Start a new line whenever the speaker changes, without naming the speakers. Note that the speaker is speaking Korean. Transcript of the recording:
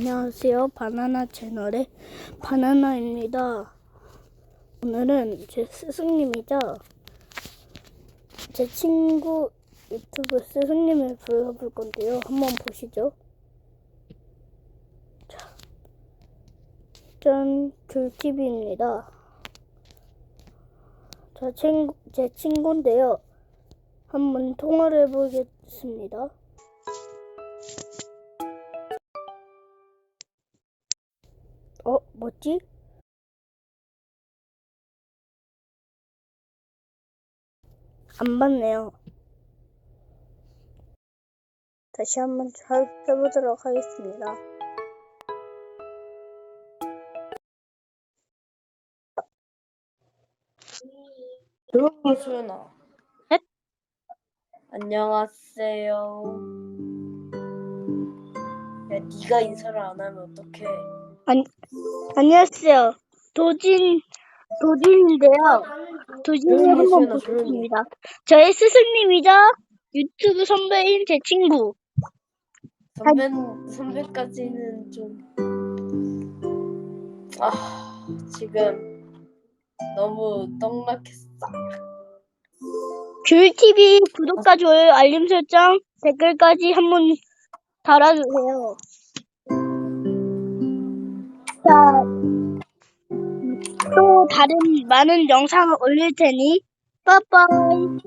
안녕하세요. 바나나 채널의 바나나입니다. 오늘은 제 스승님이자 제 친구 유튜브 스승님을 불러볼 건데요. 한번 보시죠. 자, 짠, 귤TV입니다. 저 친구, 제 친구인데요. 한번 통화를 해보겠습니다. 어, 뭐지? 안 받네요. 다시 한번 잘 해보도록 하겠습니다.
조용히 수연아.
넷?
안녕하세요. 야, 네가 인사를 안 하면 어떡해?
안녕하세요. 도진, 도진인데요.
조용히 해,
한번. 보겠습니다. 저의 스승님이자 유튜브 선배인 제 친구.
선배 선배까지는 좀. 아, 지금 너무 떡락했어.
귤TV 구독과 좋아요, 알림 설정, 댓글까지 한번 달아주세요. 다른 많은 영상을 올릴 테니, 빠빠이.